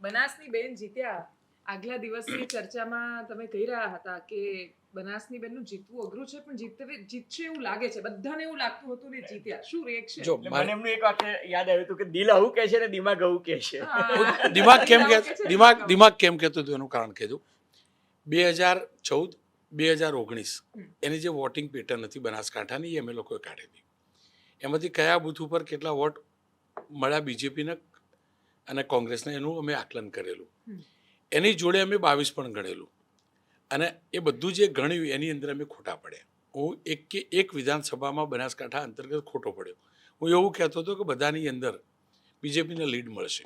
બનાસની બેન જીત્યા. આગલા દિવસની ચર્ચામાં તમે કહી રહ્યા હતા કે બનાસની બેનનું જીતવું અઘરું છે પણ જીતવે જીતશે એવું લાગે છે. બધાને એવું લાગતું હતું ને જીત્યા. શું રિએક્શન જો મને એમનું એક વાક્ય યાદ આવ્યું હતું કે દિલ આવું કહે છે ને દિમાગ આવું કહે છે. દિમાગ કેમ કે દિમાગ દિમાગ કેમ કહેતું હતું એનું કારણ કહેજો. બે હજાર ચૌદ બે હજાર ઓગણીસ. એની જે વોટિંગ પેટર્ન હતી બનાસકાંઠાની એ અમે લોકોએ કાઢી હતી. એમાંથી કયા બૂથ ઉપર કેટલા વોટ મળ્યા? બીજેપીને અને કોંગ્રેસને એનું અમે આકલન કરેલું. એની જોડે અમે બાવીસ પણ ગણેલું. અને એ બધું જે ગણ્યું એની અંદર અમે ખોટા પડ્યા. હું એક કે એક વિધાનસભામાં બનાસકાંઠા અંતર્ગત ખોટો પડ્યો. હું એવું કહેતો હતો કે બધાની અંદર બીજેપીને લીડ મળશે.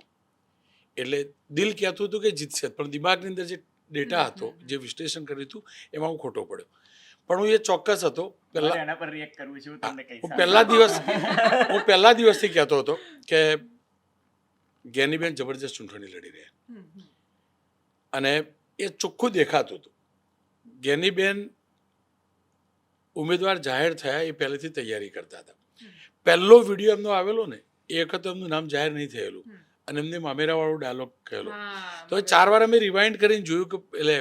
એટલે દિલ કહેતું હતું કે જીતશે પણ દિમાગની અંદર જે ડેટા હતો. જે વિશ્લેષણ કર્યું હતું એમાં હું ખોટો પડ્યો. પણ હું એ ચોક્કસ હતો પહેલા એના પર રિએક્ટ કરવું છે હું હું પહેલા દિવસ હું પહેલા દિવસથી કહેતો હતો કે જ્ઞાનીબેન જબરજસ્ત ચૂંટણી લડી રહ્યા. અને એ ચોખ્ખું દેખાતું હતું. જ્ઞાનીબેન ઉમેદવાર જાહેર થયા એ પહેલેથી તૈયારી કરતા હતા. પહેલો વીડિયો એમનો આવેલો ને એ વખત એમનું નામ જાહેર નહીં થયેલું. અને એમને મામેરાવાળો ડાયલોગ કહેલો. તો. ચાર વાર અમે રિવાઇન્ડ કરીને જોયું કે એટલે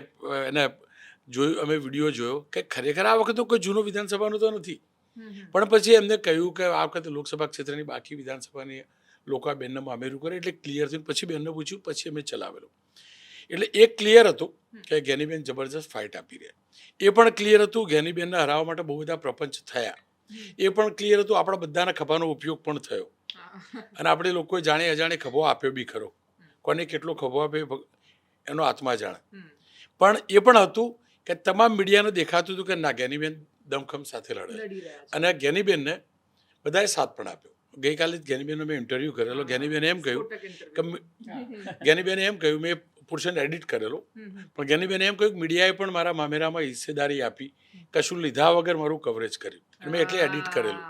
એને જોયું અમે વીડિયો જોયો કે ખરેખર આ વખતે કોઈ જૂનો વિધાનસભાનો તો નથી. પણ પછી એમને કહ્યું કે આ વખતે લોકસભા ક્ષેત્રની બાકી વિધાનસભાની લોકો બેનને મામેરું કરે એટલે ક્લિયર થયું. પછી બેનને પૂછ્યું પછી અમે ચલાવેલો. એટલે એક ક્લિયર હતું કે ઘેનીબેન જબરજસ્ત ફાઇટ આપી રહ્યા. એ પણ ક્લિયર હતું ઘેનીબેનને હરાવવા માટે બહુ બધા પ્રપંચ થયા. એ પણ ક્લિયર હતું આપણા બધાના ખભાનો ઉપયોગ પણ થયો. અને આપણે લોકોએ જાણે અજાણે ખભો આપ્યો બી ખરો. કોને કેટલો ખભો આપ્યો એનો આત્મા જાણે. પણ એ પણ હતું કે તમામ મીડિયાને દેખાતું હતું કે ના જ્ઞાનીબેન દમખમ સાથે લડે. અને જ્ઞાનીબેનને બધાએ સાથ પણ આપ્યો. ગઈકાલે જ જ્ઞાનીબેનનો મેં ઇન્ટરવ્યૂ કરેલો. જ્ઞાનીબેને એમ કહ્યું કે જ્ઞાનીબેને એમ કહ્યું મેં પુરુષને એડિટ કરેલો. પણ જ્ઞાનીબેને એમ કહ્યું કે મીડિયાએ પણ મારા મામેરામાં હિસ્સેદારી આપી. કશું લીધા વગર મારું કવરેજ કર્યું. મેં એટલે એડિટ કરેલું.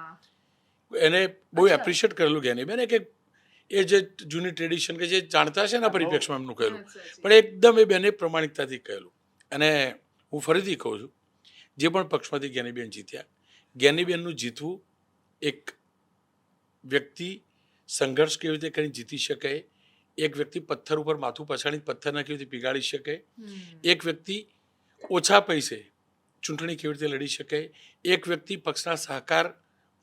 એને બહુ એપ્રિશિએટ કરેલું જ્ઞાનીબેને કે એ જે જૂની ટ્રેડિશન કે જે જાણતા છે ને હા, પરિપ્રેક્ષમાં એમનું કહેલું. પણ એકદમ એ બેને પ્રમાણિકતાથી કહેલું. અને હું ફરીથી કહું છું જે પણ પક્ષમાંથી જ્ઞાનીબેન જીત્યા જ્ઞાનીબેનનું જીતવું એક વ્યક્તિ સંઘર્ષ કેવી રીતે કરી જીતી શકે એક વ્યક્તિ પથ્થર ઉપર માથું પછાડી પથ્થરને કેવી રીતે પીગાડી શકે એક વ્યક્તિ ઓછા પૈસે ચૂંટણી કેવી રીતે લડી શકે એક વ્યક્તિ પક્ષના સહકાર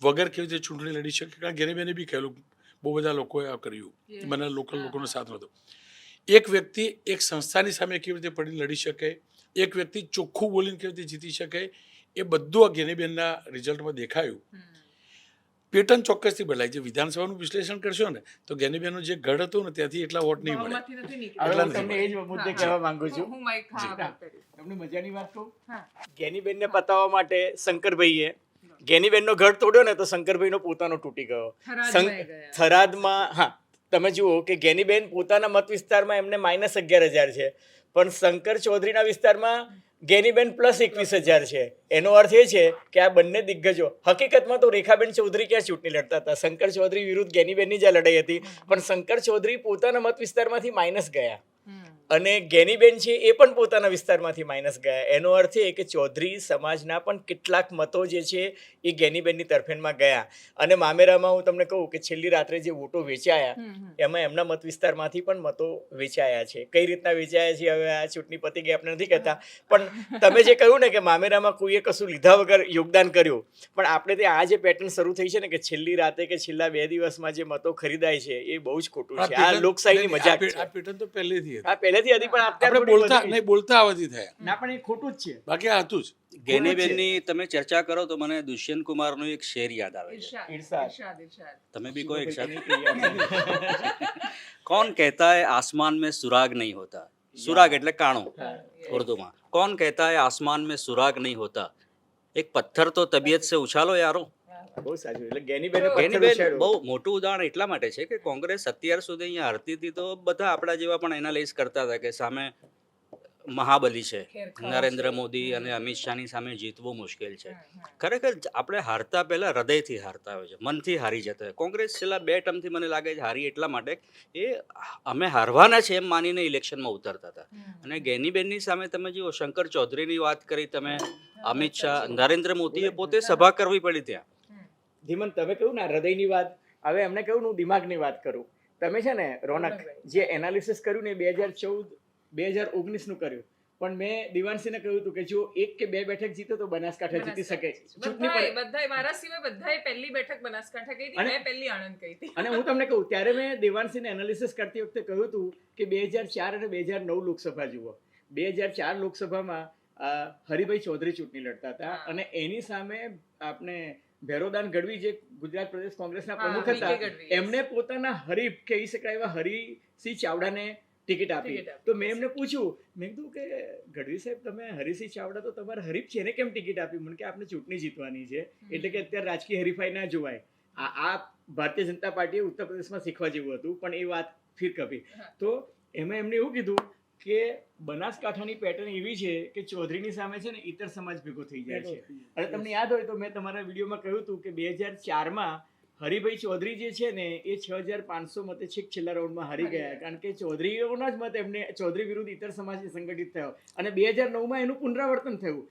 વગર કેવી રીતે ચૂંટણી લડી શકે કારણ કે જ્ઞાનીબેને બી કહેલું બહુ બધા લોકોએ આ કર્યું. મને લોકલ લોકોનો. સાથ નહોતો એક વ્યક્તિ એક સંસ્થાની સામે કેવી રીતે પડીને લડી શકે એક વ્યક્તિ ચોખ્ખું બોલીને કેવી રીતે જીતી શકે એ બધું આ ગેનેબેનના રિઝલ્ટમાં દેખાયું. પેટર્ન ચોક્કસથી બદલાય છે વિધાનસભાનું વિશ્લેષણ કરશો ને તો જ્ઞાનીબેનનો જે ગઢ હતું ને ત્યાંથી એટલા વોટ નહીં મળે. હું તમને એ જ મુદ્દે. કહેવા માંગુ છું. તમને મજાની વાત કહું હા. જ્ઞાનીબેનને પતાવવા માટે શંકરભાઈએ ગેનીબેનનો ઘર તોડ્યો ને તો શંકરભાઈનો પોતાનો તૂટી ગયો થરાદમાં સંક- ગયા. થરાદમાં હા તમે જુઓ કે ગેનીબેન પોતાના મત વિસ્તારમાં એમને માઇનસ અગિયાર હજાર છે પણ શંકર ચૌધરીના વિસ્તારમાં જ્ઞાનીબેન પ્લસ એકવીસ હજાર છે. એનો અર્થ એ છે કે આ બંને દિગ્ગજો હકીકતમાં તો રેખાબેન ચૌધરી ક્યાં ચૂંટણી લડતા હતા? શંકર ચૌધરી વિરુદ્ધ ગેનીબેનની જ લડાઈ હતી. પણ શંકર ચૌધરી પોતાના મત વિસ્તારમાંથી માઇનસ ગયા. અને ગેનીબેન છે એ પણ પોતાના વિસ્તારમાંથી માઇનસ ગયા. એનો અર્થ એ કે ચૌધરી સમાજના પણ કેટલાક મતો જે છે એ ગેનીબેનની તરફેણમાં ગયા. અને મામેરામાં હું તમને કહું કે છેલ્લી રાત્રે જે વોટો વેચાયા. એમાં એમના મત વિસ્તારમાંથી પણ મતો વેચાયા છે. કઈ રીતના વેચાયા છે? હવે આ ચૂંટણી પતી ગઈ આપણે નથી કહેતા. પણ તમે જે કહ્યું ને કે મામેરામાં કોઈએ કશું લીધા વગર યોગદાન કર્યું પણ આપણે ત્યાં આ જે પેટર્ન શરૂ થઈ છે ને કે છેલ્લી રાતે કે છેલ્લા બે દિવસમાં જે મતો ખરીદાય છે એ બહુ જ ખોટું છે. આ લોકશાહીની મજા મજાક છે. આ પેટર્ન તો પહેલેથી હતી આ પહેલેથી હતી પણ આપણે બોલતા નહીં બોલતા અવધી થયા. ના પણ એ ખોટું જ છે. બાકી હતું જ. ગેનેબેનની તમે ચર્ચા કરો તો મને દુષ્યંત કુમારનો એક શેર યાદ આવે છે. તમે બી કોઈ કોણ કહેતા હે આસમાન મેં સુરાગ નહીં હોતા? સુરાગ એટલે કાણો ઉર્દુમાં. કોણ કહેતા હે આસમાન મેં સુરાગ નહીં હોતા? એક પથ્થર તો તબિયત સે ઉછાલો યારો. બહુ સાચું. એટલે ગેનીબેન બહુ મોટું ઉદાહરણ એટલા માટે છે કે કોંગ્રેસ અત્યાર સુધી અહીંયા હરતી હતી તો બધા આપણા જેવા પણ એનાલાઇઝ કરતા હતા કે સામે મહાબલી છે. નરેન્દ્ર મોદી અને અમિત શાહની સામે જીતવું મુશ્કેલ છે. ખરેખર આપણે હારતા પહેલાં હૃદયથી હારતા હોય છે. મનથી હારી જતા હોય. કોંગ્રેસ છેલ્લા બે ટર્મથી મને લાગે છે હારી એટલા માટે એ અમે હારવાના છે એમ માનીને ઇલેક્શનમાં ઉતરતા હતા. અને ગેનીબેનની સામે તમે જુઓ શંકર ચૌધરીની વાત કરી તમે અમિત શાહ નરેન્દ્ર મોદીએ પોતે સભા કરવી પડી ત્યાં. ધીમન તમે કહ્યું ને હૃદયની વાત? હવે એમને કહ્યું હું દિમાગની વાત કરું. તમે છે ને રોનક જે એનાલિસિસ કર્યું ને બે હજાર ચૌદ બે હજાર ઓગણીસનું કર્યું. પણ મેં દિવાનસિંહને કહ્યું હતું કે જો એક કે બે બેઠક જીતે તો બનાસકાંઠા જીતી શકે. ચૂંટણી બધાય મારા સિવાય બધાય પહેલી બેઠક બનાસકાંઠા ગઈ હતી મેં પહેલી આણંદ ગઈ હતી. અને હું તમને કહું ત્યારે મેં દેવાનસિંહને એનાલિસિસ કરતી વખતે કહ્યું હતું કે બે હજાર ચાર અને બે હજાર નવ લોકસભા જુઓ. બે હજાર ચાર લોકસભામાં હરિભાઈ ચૌધરી ચૂંટણી લડતા હતા અને એની સામે આપણે ભેરોદાન ગઢવી જે ગુજરાત પ્રદેશ કોંગ્રેસના પ્રમુખ હતા એમને પોતાના હરીફ કહી શકાય એવા હરિસિંહ ચાવડાને ટિકિટ આપી. તો મેં એમને પૂછ્યું મેં કીધું કે ગઢવી સાહેબ તમે હરિસિંહ ચાવડા તો તમારા હરીફ છે એને કેમ ટિકિટ આપી? મને કે આપણે ચૂંટણી જીતવાની છે એટલે કે અત્યારે રાજકીય હરીફાઈ ના જોવાય. આ આ ભારતીય જનતા પાર્ટીએ ઉત્તર પ્રદેશમાં શીખવા જેવું હતું પણ એ વાત ફિર કપી તો એમાં એમને એવું કીધું કે બનાસકાંઠાની પેટર્ન એવી છે કે ચૌધરીની સામે છે ને ઇતર સમાજ ભેગો થઈ જાય છે. અને તમને યાદ હોય તો મેં તમારા વિડીયોમાં કહ્યું હતું કે બે હજાર ચારમાં હરિભાઈ ચૌધરી જે છે ને એ છ હજાર પાંચસો મતે છેક છેલ્લા રાઉન્ડમાં હારી ગયા. કારણ કે ચૌધરીઓના જ મત એમને ચૌધરી વિરુદ્ધ ઇતર સમાજ સંગઠિત થયો. અને બે હજાર નવમાં એનું પુનરાવર્તન થયું.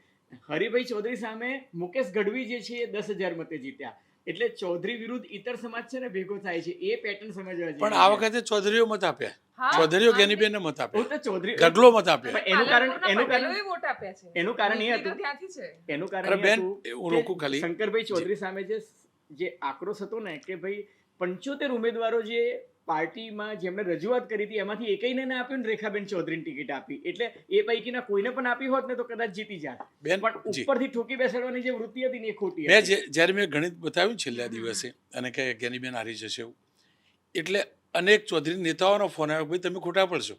હરિભાઈ ચૌધરી સામે મુકેશ ગઢવી જે છે એ દસ હજાર મતે જીત્યા. એટલે ચૌધરી વિરુદ્ધ ઇતર સમાજ છે ને ભેગો થાય છે. એ પેટર્ન સમજવા જેવી પણ આ વખતે ચૌધરીઓ મત આપ્યા. ચૌધરીઓ હા, ગેનીબેનને મત હું આપ્યા તો ચૌધરી ઢગલો મત આપ્યા એનું કારણ એનું કારણ એ વોટ આપ્યા છે. એનું કારણ એ હતું ત્યાંથી છે. એનું કારણ એ બેન, હતું હું કે રોકું ખાલી. શંકરભાઈ ચૌધરી સામે જે જે આક્રોશ હતો ને કે ભાઈ પંચોતેર ઉમેદવારો જે પાર્ટીમાં જેમણે રજૂઆત કરી હતી એમાંથી એકઈને ના આપ્યું ને રેખાબેન ચૌધરીને ટિકિટ આપી. એટલે એ પૈકીના કોઈને પણ આપી હોત ને તો કદાચ જીતી જાત. બેન પણ ઉપરથી ઠોકી બેસાડવાની જે વૃત્તિ હતી ને એ ખોટી મેં જ્યારે મેં ગણિત બતાવ્યું છેલ્લા દિવસે અને કે જ્ઞાનીબેન હારી જશે એવું. એટલે અનેક ચૌધરી નેતાઓનો ફોન આવ્યો ભાઈ તમે ખોટા પડશો.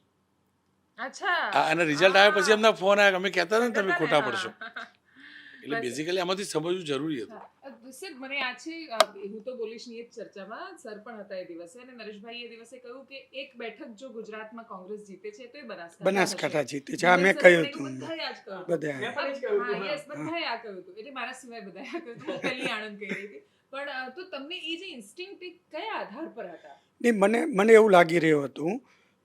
અચ્છા. અને રિઝલ્ટ આવ્યા પછી એમના ફોન આવ્યા અમે કહેતા હતા ને તમે ખોટા પડશો. એટલે બેઝિકલી આમાંથી સમજવું જરૂરી હતું સર મને આ છે હું તો બોલીશની જ ચર્ચામાં સર પણ હતા એ દિવસે અને નરેશભાઈ એ દિવસે કહ્યું કે એક બેઠક જો ગુજરાતમાં કોંગ્રેસ જીતે છે તો એ બનાસકાંઠા બનાસકાંઠા જીતે છે આ મેં કહ્યું હતું બધાએ આ કહ્યું. હતું, હા, હા. બધાએ આ કહ્યું હતું. એટલે મારા સિવાય બધાએ આ કહ્યું હતું. પહેલી આણંદ ગઈ હતી. પણ તો તમને એ જે ઇન્સ્ટિંક્ટ કયા આધાર પર હતા નહીં મને મને એવું લાગી રહ્યું હતું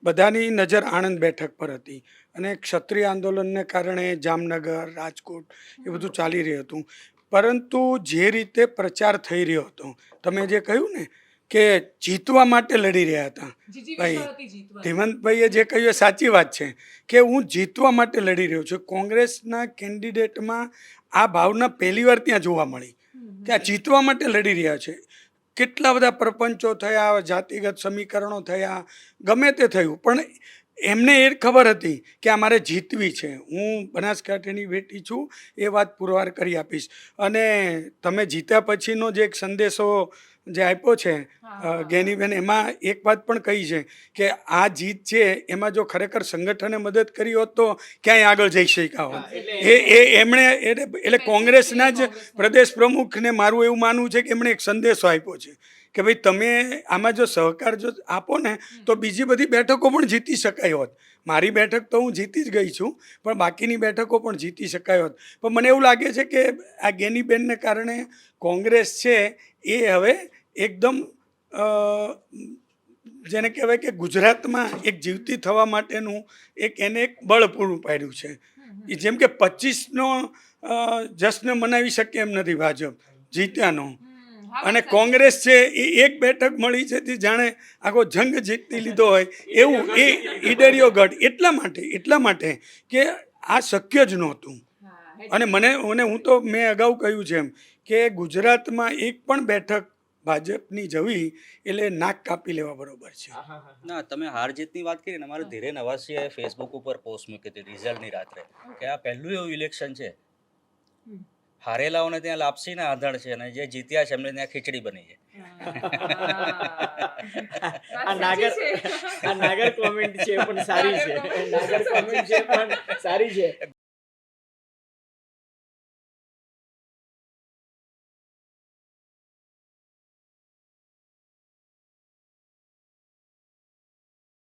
બધાની નજર આણંદ બેઠક પર હતી અને ક્ષત્રિય આંદોલનને કારણે જામનગર રાજકોટ એ બધું ચાલી રહ્યું હતું. પરંતુ જે રીતે પ્રચાર થઈ રહ્યો હતો તમે જે કહ્યું ને કે જીતવા માટે લડી રહ્યા હતા ભાઈ, ધીમંતભાઈએ જે કહ્યું એ સાચી વાત છે કે હું જીતવા માટે લડી રહ્યો છું. કોંગ્રેસના કેન્ડિડેટમાં આ ભાવના પહેલી વાર ત્યાં જોવા મળી. ત્યાં જીતવા માટે લડી રહ્યા છે. કેટલા બધા પ્રપંચો થયા જાતિગત સમીકરણો થયા ગમે તે થયું. પણ એમને એ ખબર હતી કે આ મારે જીતવી છે. હું બનાસકાંઠાની બેટી છું એ વાત પુરવાર કરી આપીશ. અને તમે જીત્યા પછીનો જે એક સંદેશો જે આપ્યો છે ગેનીબેન એમાં એક વાત પણ કહી છે કે આ જીત છે એમાં જો ખરેખર સંગઠને મદદ કરી હોત તો ક્યાંય આગળ જઈ શક્યા હોત. એ એ એમણે એટલે કોંગ્રેસના જ. પ્રદેશ પ્રમુખને મારું એવું માનવું છે કે એમણે એક સંદેશો આપ્યો છે. કે ભાઈ તમે આમાં જો સહકાર જો આપો ને તો બીજી બધી બેઠકો પણ જીતી શકાય હોત. મારી બેઠક તો હું જીતી જ ગઈ છું પણ બાકીની બેઠકો પણ જીતી શકાય હોત. પણ મને એવું લાગે છે કે આ ગેનીબેનને કારણે કોંગ્રેસ છે એ હવે એકદમ જેને કહેવાય કે ગુજરાતમાં એક જીવતી થવા માટેનું એક એને એક બળ પૂરું પાડ્યું છે. જેમ કે પચીસનો જશ્ન મનાવી શકે એમ નથી ભાજપ. જીત્યાનો. અને કોંગ્રેસ છે એ એક બેઠક મળી છે તે જાણે આખો જંગ જીતી લીધો હોય. એવું એ ઈડરિયો ગઢ. એટલા માટે એટલા માટે કે આ શક્ય જ નહોતું. અને મને મને હું તો મેં અગાઉ કહ્યું છે એમ કે ગુજરાતમાં એક પણ બેઠક ભાજપની જવી એટલે નાક કાપી લેવા બરોબર છે. ના તમે હાર જીતની વાત કરી ને અમારે ધીરે નવાસીએ ફેસબુક ઉપર પોસ્ટ મૂકી હતી રિઝલ્ટની રાત્રે. કે આ પહેલું એવું ઇલેક્શન છે. હારેલાઓને ત્યાં લાપસી ને આધણ છે અને જે જીત્યા છે એમને ત્યાં ખીચડી બની છે. આ નાગર આ નાગર કોમેન્ટ છે પણ સારી છે. નાગર કોમેન્ટ છે પણ સારી છે.